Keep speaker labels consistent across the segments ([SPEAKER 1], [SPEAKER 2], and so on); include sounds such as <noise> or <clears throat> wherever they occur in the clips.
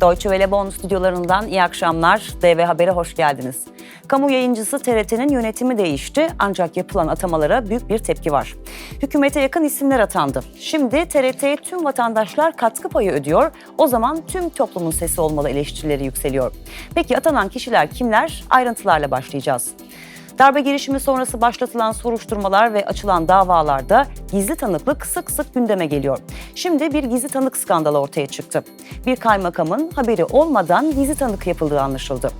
[SPEAKER 1] Deutsche Welle Bonn stüdyolarından iyi akşamlar. DV Haber'e hoş geldiniz. Kamu yayıncısı TRT'nin yönetimi değişti ancak yapılan atamalara büyük bir tepki var. Hükümete yakın isimler atandı. Şimdi TRT'ye tüm vatandaşlar katkı payı ödüyor. O zaman tüm toplumun sesi olmalı eleştirileri yükseliyor. Peki atanan kişiler kimler? Ayrıntılarla başlayacağız. Darbe girişimi sonrası başlatılan soruşturmalar ve açılan davalarda gizli tanıklık sık sık gündeme geliyor. Şimdi bir gizli tanık skandalı ortaya çıktı. Bir kaymakamın haberi olmadan gizli tanık yapıldığı anlaşıldı.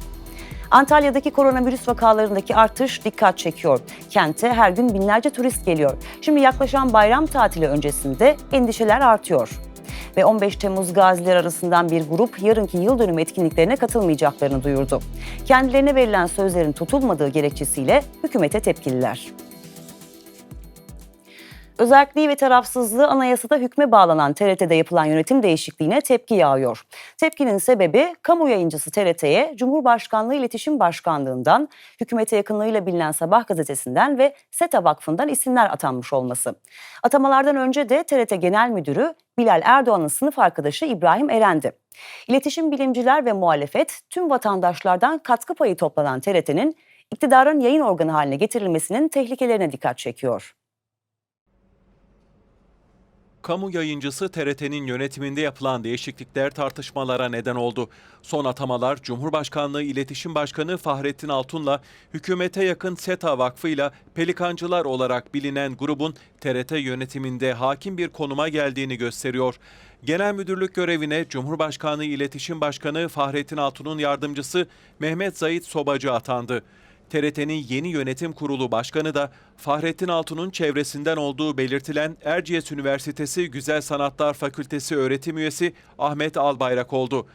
[SPEAKER 1] Antalya'daki koronavirüs vakalarındaki artış dikkat çekiyor. Kente her gün binlerce turist geliyor. Şimdi yaklaşan bayram tatili öncesinde endişeler artıyor. Ve 15 Temmuz gaziler arasından bir grup yarınki yıl dönümü etkinliklerine katılmayacaklarını duyurdu. Kendilerine verilen sözlerin tutulmadığı gerekçesiyle hükümete tepkililer. Özelliği ve tarafsızlığı anayasada hükme bağlanan TRT'de yapılan yönetim değişikliğine tepki yağıyor. Tepkinin sebebi kamu yayıncısı TRT'ye Cumhurbaşkanlığı İletişim Başkanlığı'ndan, hükümete yakınlığıyla bilinen Sabah gazetesinden ve SETA Vakfı'ndan isimler atanmış olması. Atamalardan önce de TRT Genel Müdürü Bilal Erdoğan'ın sınıf arkadaşı İbrahim Eren'di. İletişim bilimciler ve muhalefet tüm vatandaşlardan katkı payı toplanan TRT'nin iktidarın yayın organı haline getirilmesinin tehlikelerine dikkat çekiyor.
[SPEAKER 2] Kamu yayıncısı TRT'nin yönetiminde yapılan değişiklikler tartışmalara neden oldu. Son atamalar Cumhurbaşkanlığı İletişim Başkanı Fahrettin Altun'la hükümete yakın SETA Vakfı'yla Pelikancılar olarak bilinen grubun TRT yönetiminde hakim bir konuma geldiğini gösteriyor. Genel müdürlük görevine Cumhurbaşkanlığı İletişim Başkanı Fahrettin Altun'un yardımcısı Mehmet Zahit Sobacı atandı. TRT'nin yeni yönetim kurulu başkanı da Fahrettin Altun'un çevresinden olduğu belirtilen Erciyes Üniversitesi Güzel Sanatlar Fakültesi öğretim üyesi Ahmet Albayrak oldu.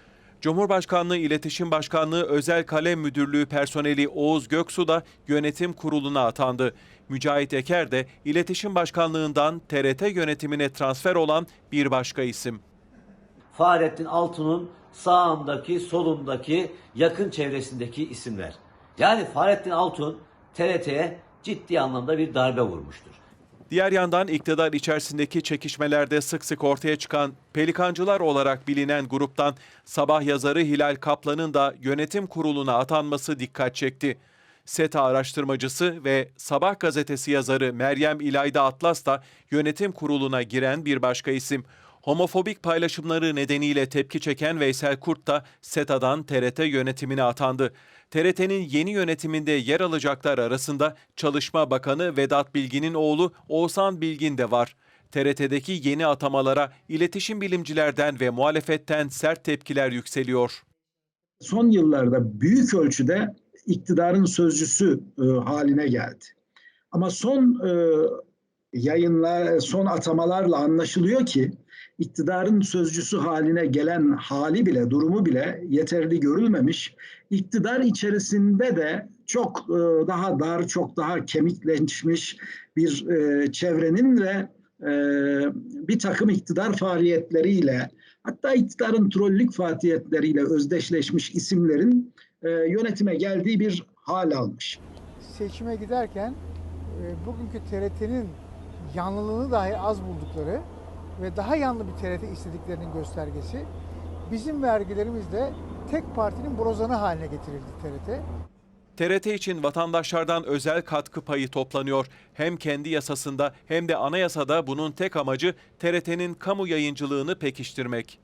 [SPEAKER 2] Cumhurbaşkanlığı İletişim Başkanlığı Özel Kalem Müdürlüğü personeli Oğuz Göksu da yönetim kuruluna atandı. Mücahit Eker de İletişim Başkanlığından TRT yönetimine transfer olan bir başka isim.
[SPEAKER 3] Fahrettin Altun'un sağındaki, solundaki, yakın çevresindeki isimler. Yani Fahrettin Altun TRT'ye ciddi anlamda bir darbe vurmuştur.
[SPEAKER 2] Diğer yandan iktidar içerisindeki çekişmelerde sık sık ortaya çıkan pelikancılar olarak bilinen gruptan sabah yazarı Hilal Kaplan'ın da yönetim kuruluna atanması dikkat çekti. SETA araştırmacısı ve Sabah gazetesi yazarı Meryem İlayda Atlas da yönetim kuruluna giren bir başka isim. Homofobik paylaşımları nedeniyle tepki çeken Veysel Kurt da SETA'dan TRT yönetimine atandı. TRT'nin yeni yönetiminde yer alacaklar arasında Çalışma Bakanı Vedat Bilgin'in oğlu Oğuzhan Bilgin de var. TRT'deki yeni atamalara iletişim bilimcilerden ve muhalefetten sert tepkiler yükseliyor.
[SPEAKER 4] son yıllarda büyük ölçüde iktidarın sözcüsü e, haline geldi. Ama son e, yayınlar, son atamalarla anlaşılıyor ki iktidarın sözcüsü haline gelen hali bile, durumu bile yeterli görülmemiş. İktidar içerisinde de çok e, daha dar, çok daha kemikleşmiş bir e, çevrenin ve e, bir takım iktidar faaliyetleriyle hatta iktidarın trollük faaliyetleriyle özdeşleşmiş isimlerin yönetime geldiği bir hal almış.
[SPEAKER 5] seçime giderken bugünkü TRT'nin yanlılığını dahi az buldukları ve daha yanlı bir TRT istediklerinin göstergesi bizim vergilerimizle tek partinin brozanı haline getirildi TRT.
[SPEAKER 2] TRT için vatandaşlardan özel katkı payı toplanıyor. Hem kendi yasasında hem de anayasada bunun tek amacı TRT'nin kamu yayıncılığını pekiştirmek.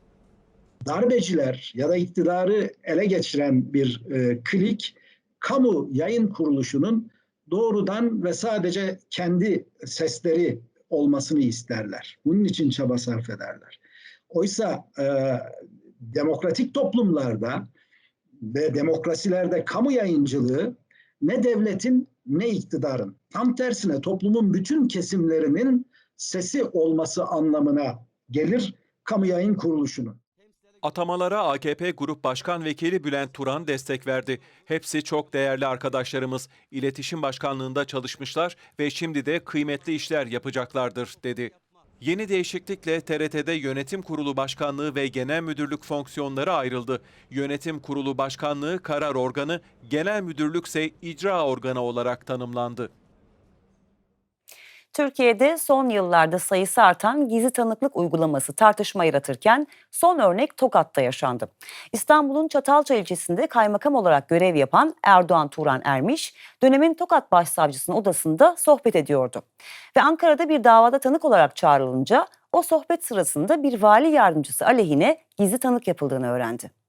[SPEAKER 4] Darbeciler ya da iktidarı ele geçiren bir e, klik kamu yayın kuruluşunun doğrudan ve sadece kendi sesleri olmasını isterler. Bunun için çaba sarf ederler. Oysa e, demokratik toplumlarda ve demokrasilerde kamu yayıncılığı ne devletin ne iktidarın tam tersine toplumun bütün kesimlerinin sesi olması anlamına gelir kamu yayın kuruluşunun.
[SPEAKER 2] Atamalara AKP Grup Başkan Vekili Bülent Turan destek verdi. Hepsi çok değerli arkadaşlarımız. İletişim Başkanlığında çalışmışlar ve şimdi de kıymetli işler yapacaklardır dedi. Yeni değişiklikle TRT'de Yönetim Kurulu Başkanlığı ve Genel Müdürlük fonksiyonları ayrıldı. Yönetim Kurulu Başkanlığı karar organı, Genel Müdürlük ise icra organı olarak tanımlandı.
[SPEAKER 1] Türkiye'de son yıllarda sayısı artan gizli tanıklık uygulaması tartışma yaratırken son örnek Tokat'ta yaşandı. İstanbul'un Çatalca ilçesinde kaymakam olarak görev yapan Erdoğan Turan Ermiş, dönemin Tokat Başsavcısının odasında sohbet ediyordu. Ve Ankara'da bir davada tanık olarak çağrılınca o sohbet sırasında bir vali yardımcısı aleyhine gizli tanık yapıldığını öğrendi.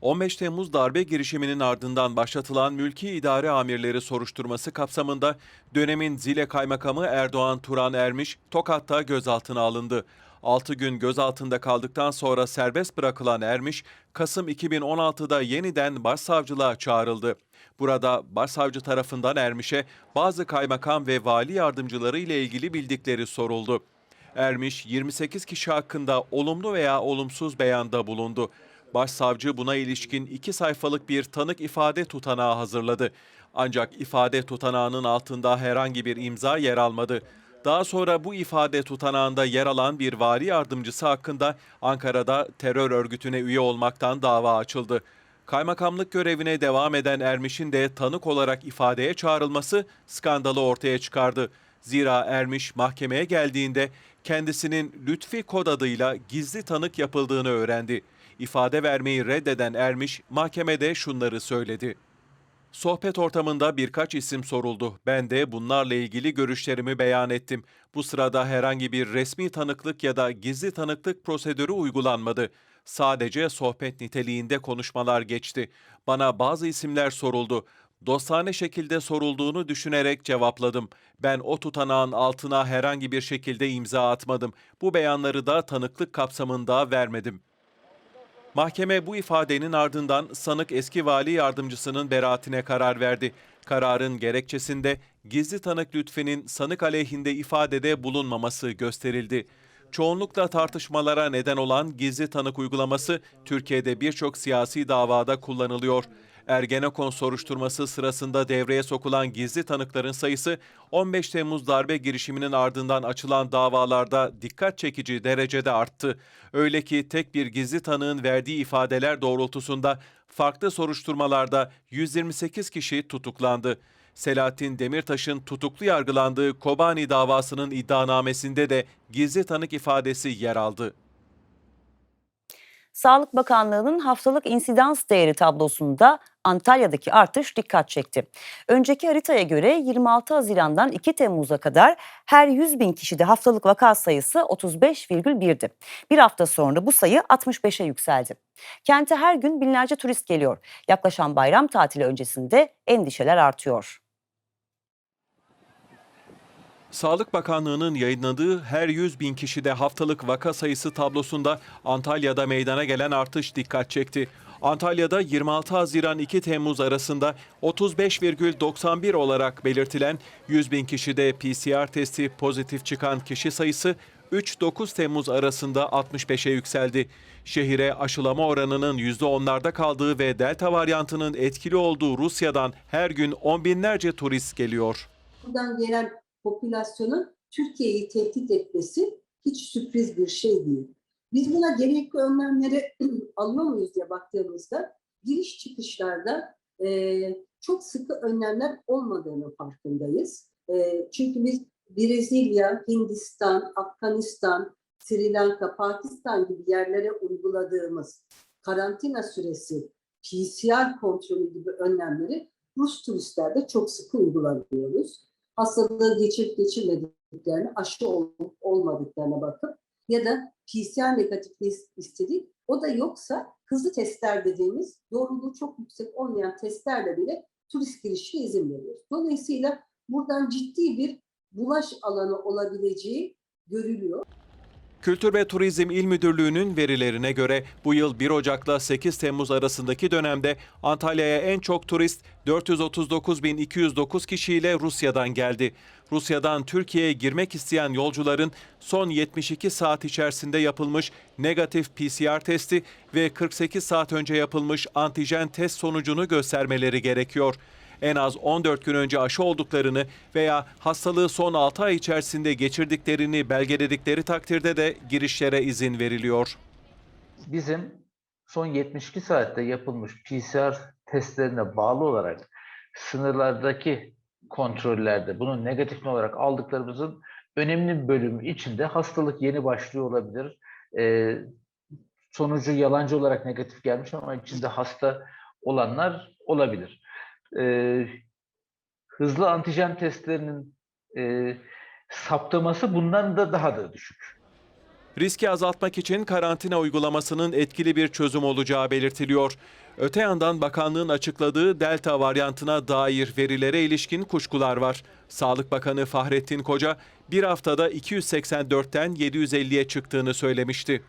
[SPEAKER 2] 15 Temmuz darbe girişiminin ardından başlatılan mülki idare amirleri soruşturması kapsamında dönemin Zile Kaymakamı Erdoğan Turan Ermiş Tokat'ta gözaltına alındı. 6 gün gözaltında kaldıktan sonra serbest bırakılan Ermiş, Kasım 2016'da yeniden başsavcılığa çağrıldı. Burada başsavcı tarafından Ermiş'e bazı kaymakam ve vali yardımcıları ile ilgili bildikleri soruldu. Ermiş 28 kişi hakkında olumlu veya olumsuz beyanda bulundu. Başsavcı buna ilişkin iki sayfalık bir tanık ifade tutanağı hazırladı. Ancak ifade tutanağının altında herhangi bir imza yer almadı. Daha sonra bu ifade tutanağında yer alan bir vali yardımcısı hakkında Ankara'da terör örgütüne üye olmaktan dava açıldı. Kaymakamlık görevine devam eden Ermiş'in de tanık olarak ifadeye çağrılması skandalı ortaya çıkardı. Zira Ermiş mahkemeye geldiğinde kendisinin Lütfi kod adıyla gizli tanık yapıldığını öğrendi. İfade vermeyi reddeden Ermiş mahkemede şunları söyledi. Sohbet ortamında birkaç isim soruldu. Ben de bunlarla ilgili görüşlerimi beyan ettim. Bu sırada herhangi bir resmi tanıklık ya da gizli tanıklık prosedürü uygulanmadı. Sadece sohbet niteliğinde konuşmalar geçti. Bana bazı isimler soruldu. Dostane şekilde sorulduğunu düşünerek cevapladım. Ben o tutanağın altına herhangi bir şekilde imza atmadım. Bu beyanları da tanıklık kapsamında vermedim. Mahkeme bu ifadenin ardından sanık eski vali yardımcısının beraatine karar verdi. Kararın gerekçesinde gizli tanık Lütfi'nin sanık aleyhinde ifadede bulunmaması gösterildi. Çoğunlukla tartışmalara neden olan gizli tanık uygulaması Türkiye'de birçok siyasi davada kullanılıyor. Ergenekon soruşturması sırasında devreye sokulan gizli tanıkların sayısı 15 Temmuz darbe girişiminin ardından açılan davalarda dikkat çekici derecede arttı. Öyle ki tek bir gizli tanığın verdiği ifadeler doğrultusunda farklı soruşturmalarda 128 kişi tutuklandı. Selahattin Demirtaş'ın tutuklu yargılandığı Kobani davasının iddianamesinde de gizli tanık ifadesi yer aldı.
[SPEAKER 1] Sağlık Bakanlığı'nın haftalık insidans değeri tablosunda Antalya'daki artış dikkat çekti. Önceki haritaya göre 26 Haziran'dan 2 Temmuz'a kadar her 100 bin kişide haftalık vaka sayısı 35,1'di. Bir hafta sonra bu sayı 65'e yükseldi. Kente her gün binlerce turist geliyor. Yaklaşan bayram tatili öncesinde endişeler artıyor.
[SPEAKER 2] Sağlık Bakanlığı'nın yayınladığı her 100 bin kişide haftalık vaka sayısı tablosunda Antalya'da meydana gelen artış dikkat çekti. Antalya'da 26 Haziran 2 Temmuz arasında 35,91 olarak belirtilen 100 bin kişide PCR testi pozitif çıkan kişi sayısı 3-9 Temmuz arasında 65'e yükseldi. Şehire aşılama oranının %10'larda kaldığı ve delta varyantının etkili olduğu Rusya'dan her gün on binlerce turist geliyor.
[SPEAKER 6] buradan gelen popülasyonun Türkiye'yi tehdit etmesi hiç sürpriz bir şey değil. Biz buna gerekli önlemleri <clears throat> alıyor muyuz diye baktığımızda giriş çıkışlarda e, çok sıkı önlemler olmadığını farkındayız. E, çünkü biz Brezilya, Hindistan, Afganistan, Sri Lanka, Pakistan gibi yerlere uyguladığımız karantina süresi, PCR kontrolü gibi önlemleri Rus turistlerde çok sıkı uygulanıyoruz hastalığı geçirip geçirmediklerini, aşı olup olmadıklarına bakıp ya da PCR negatifliği istedik. O da yoksa hızlı testler dediğimiz doğruluğu çok yüksek olmayan testlerle bile turist girişine izin veriyoruz. Dolayısıyla buradan ciddi bir bulaş alanı olabileceği görülüyor.
[SPEAKER 2] Kültür ve Turizm İl Müdürlüğü'nün verilerine göre bu yıl 1 Ocak'la 8 Temmuz arasındaki dönemde Antalya'ya en çok turist 439.209 kişiyle Rusya'dan geldi. Rusya'dan Türkiye'ye girmek isteyen yolcuların son 72 saat içerisinde yapılmış negatif PCR testi ve 48 saat önce yapılmış antijen test sonucunu göstermeleri gerekiyor en az 14 gün önce aşı olduklarını veya hastalığı son 6 ay içerisinde geçirdiklerini belgeledikleri takdirde de girişlere izin veriliyor.
[SPEAKER 7] bizim son 72 saatte yapılmış PCR testlerine bağlı olarak sınırlardaki kontrollerde bunu negatif olarak aldıklarımızın önemli bölümü içinde hastalık yeni başlıyor olabilir. Ee, sonucu yalancı olarak negatif gelmiş ama içinde hasta olanlar olabilir. Ee, hızlı antijen testlerinin e, saptaması bundan da daha da düşük.
[SPEAKER 2] Riski azaltmak için karantina uygulamasının etkili bir çözüm olacağı belirtiliyor. Öte yandan bakanlığın açıkladığı delta varyantına dair verilere ilişkin kuşkular var. Sağlık Bakanı Fahrettin Koca bir haftada 284'ten 750'ye çıktığını söylemişti.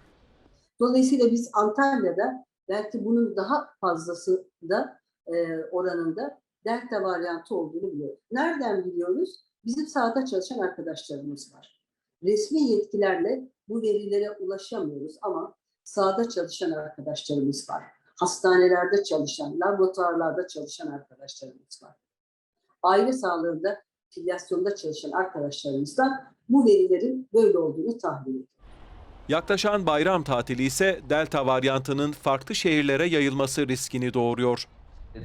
[SPEAKER 6] Dolayısıyla biz Antalya'da belki bunun daha fazlası da e, oranında delta varyantı olduğunu biliyoruz. Nereden biliyoruz? Bizim sahada çalışan arkadaşlarımız var. Resmi yetkilerle bu verilere ulaşamıyoruz ama sahada çalışan arkadaşlarımız var. Hastanelerde çalışan, laboratuvarlarda çalışan arkadaşlarımız var. Aile sağlığında, filyasyonda çalışan arkadaşlarımızdan bu verilerin böyle olduğunu tahmin ediyoruz.
[SPEAKER 2] Yaklaşan bayram tatili ise delta varyantının farklı şehirlere yayılması riskini doğuruyor.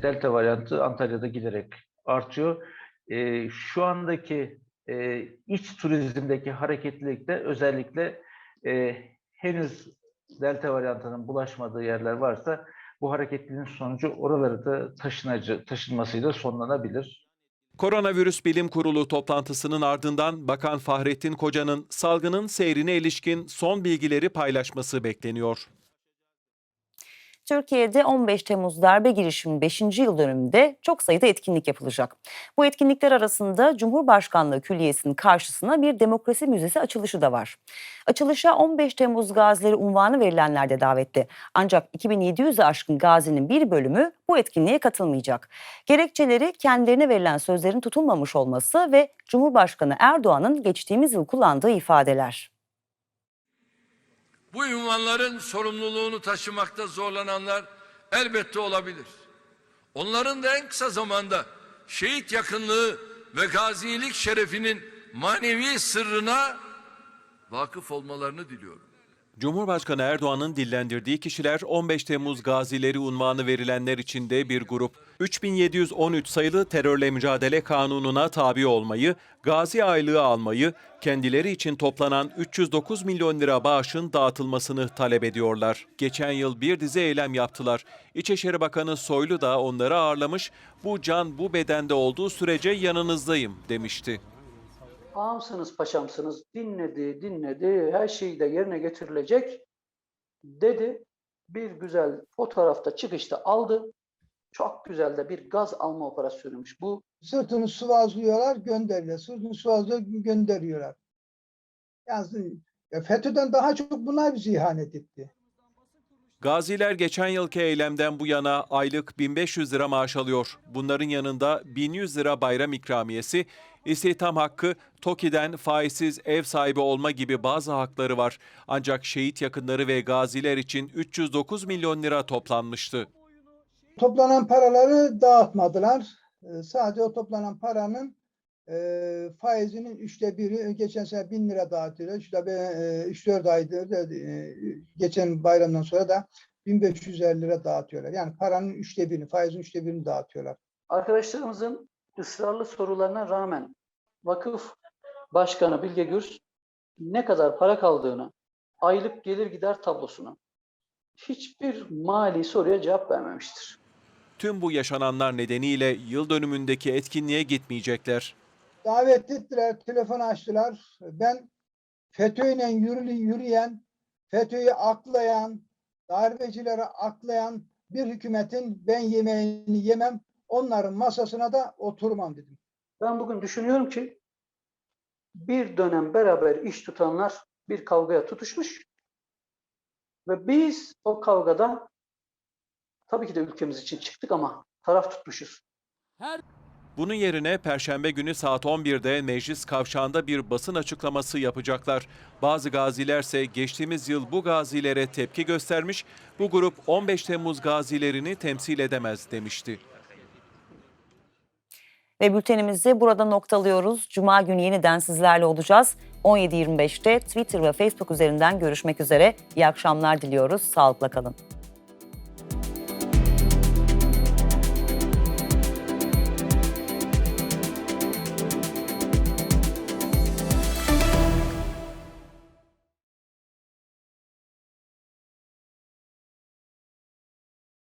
[SPEAKER 7] Delta varyantı Antalya'da giderek artıyor. Ee, şu andaki e, iç turizmdeki hareketlilikte özellikle e, henüz delta varyantının bulaşmadığı yerler varsa bu hareketliliğin sonucu oraları da taşınacı, taşınmasıyla sonlanabilir.
[SPEAKER 2] Koronavirüs Bilim Kurulu toplantısının ardından Bakan Fahrettin Koca'nın salgının seyrine ilişkin son bilgileri paylaşması bekleniyor.
[SPEAKER 1] Türkiye'de 15 Temmuz darbe girişimi 5. yıl dönümünde çok sayıda etkinlik yapılacak. Bu etkinlikler arasında Cumhurbaşkanlığı Külliyesi'nin karşısına bir demokrasi müzesi açılışı da var. Açılışa 15 Temmuz gazileri unvanı verilenler de davetli. Ancak 2700'e aşkın gazinin bir bölümü bu etkinliğe katılmayacak. Gerekçeleri kendilerine verilen sözlerin tutulmamış olması ve Cumhurbaşkanı Erdoğan'ın geçtiğimiz yıl kullandığı ifadeler.
[SPEAKER 8] Bu ünvanların sorumluluğunu taşımakta zorlananlar elbette olabilir. Onların da en kısa zamanda şehit yakınlığı ve gazilik şerefinin manevi sırrına vakıf olmalarını diliyorum.
[SPEAKER 2] Cumhurbaşkanı Erdoğan'ın dillendirdiği kişiler 15 Temmuz gazileri unvanı verilenler içinde bir grup. 3713 sayılı terörle mücadele kanununa tabi olmayı, gazi aylığı almayı, kendileri için toplanan 309 milyon lira bağışın dağıtılmasını talep ediyorlar. Geçen yıl bir dizi eylem yaptılar. İçişleri Bakanı Soylu da onları ağırlamış, bu can bu bedende olduğu sürece yanınızdayım demişti.
[SPEAKER 9] Ağamsınız paşamsınız dinledi dinledi her şey de yerine getirilecek dedi. Bir güzel fotoğrafta çıkışta aldı. Çok güzel de bir gaz alma operasyonuymuş bu.
[SPEAKER 10] Sırtını sıvazlıyorlar, gönderiyorlar. Sırtını sıvazlıyor, gönderiyorlar. Yani ya FETÖ'den daha çok bunlar bizi ihanet etti.
[SPEAKER 2] Gaziler geçen yılki eylemden bu yana aylık 1500 lira maaş alıyor. Bunların yanında 1100 lira bayram ikramiyesi, istihdam hakkı, TOKİ'den faizsiz ev sahibi olma gibi bazı hakları var. Ancak şehit yakınları ve gaziler için 309 milyon lira toplanmıştı.
[SPEAKER 10] Toplanan paraları dağıtmadılar. Ee, Sadece o toplanan paranın e, faizinin üçte biri, geçen sene bin lira dağıtıyorlar. İşte e, 3-4 aydır, da, e, geçen bayramdan sonra da 1550 lira dağıtıyorlar. Yani paranın üçte birini, faizin üçte birini dağıtıyorlar.
[SPEAKER 9] Arkadaşlarımızın ısrarlı sorularına rağmen vakıf başkanı Bilge Gürs ne kadar para kaldığını, aylık gelir gider tablosunu hiçbir mali soruya cevap vermemiştir.
[SPEAKER 2] Tüm bu yaşananlar nedeniyle yıl dönümündeki etkinliğe gitmeyecekler.
[SPEAKER 10] Davet ettiler, telefon açtılar. Ben FETÖ'yle yürü- yürüyen, FETÖ'yü aklayan, darbecileri aklayan bir hükümetin ben yemeğini yemem, onların masasına da oturmam dedim.
[SPEAKER 9] Ben bugün düşünüyorum ki bir dönem beraber iş tutanlar bir kavgaya tutuşmuş ve biz o kavgada tabii ki de ülkemiz için çıktık ama taraf tutmuşuz.
[SPEAKER 2] Bunun yerine Perşembe günü saat 11'de meclis kavşağında bir basın açıklaması yapacaklar. Bazı gazilerse geçtiğimiz yıl bu gazilere tepki göstermiş, bu grup 15 Temmuz gazilerini temsil edemez demişti.
[SPEAKER 1] Ve bültenimizi burada noktalıyoruz. Cuma günü yeniden sizlerle olacağız. 17.25'te Twitter ve Facebook üzerinden görüşmek üzere. İyi akşamlar diliyoruz. Sağlıkla kalın.